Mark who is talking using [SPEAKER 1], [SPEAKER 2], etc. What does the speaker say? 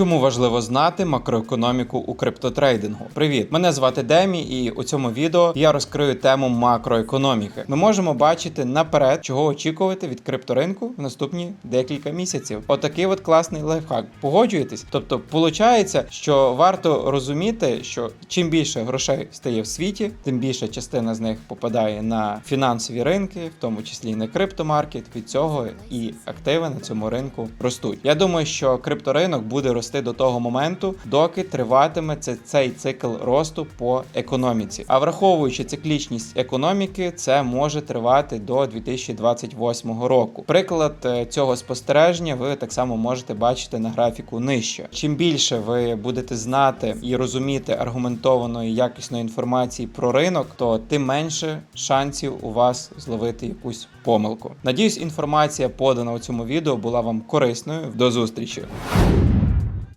[SPEAKER 1] Чому важливо знати макроекономіку у криптотрейдингу? Привіт, мене звати Демі, і у цьому відео я розкрию тему макроекономіки. Ми можемо бачити наперед, чого очікувати від крипторинку в наступні декілька місяців. Отакий от класний лайфхак. Погоджуєтесь? Тобто, виходить, що варто розуміти, що чим більше грошей стає в світі, тим більша частина з них попадає на фінансові ринки, в тому числі і на криптомаркет. Від цього і активи на цьому ринку ростуть. Я думаю, що крипторинок буде рости до того моменту, доки триватиме це цей цикл росту по економіці. А враховуючи циклічність економіки, це може тривати до 2028 року. Приклад е, цього спостереження ви так само можете бачити на графіку нижче. Чим більше ви будете знати і розуміти аргументованої якісної інформації про ринок, то тим менше шансів у вас зловити якусь помилку. Надіюсь, інформація подана у цьому відео була вам корисною. До зустрічі!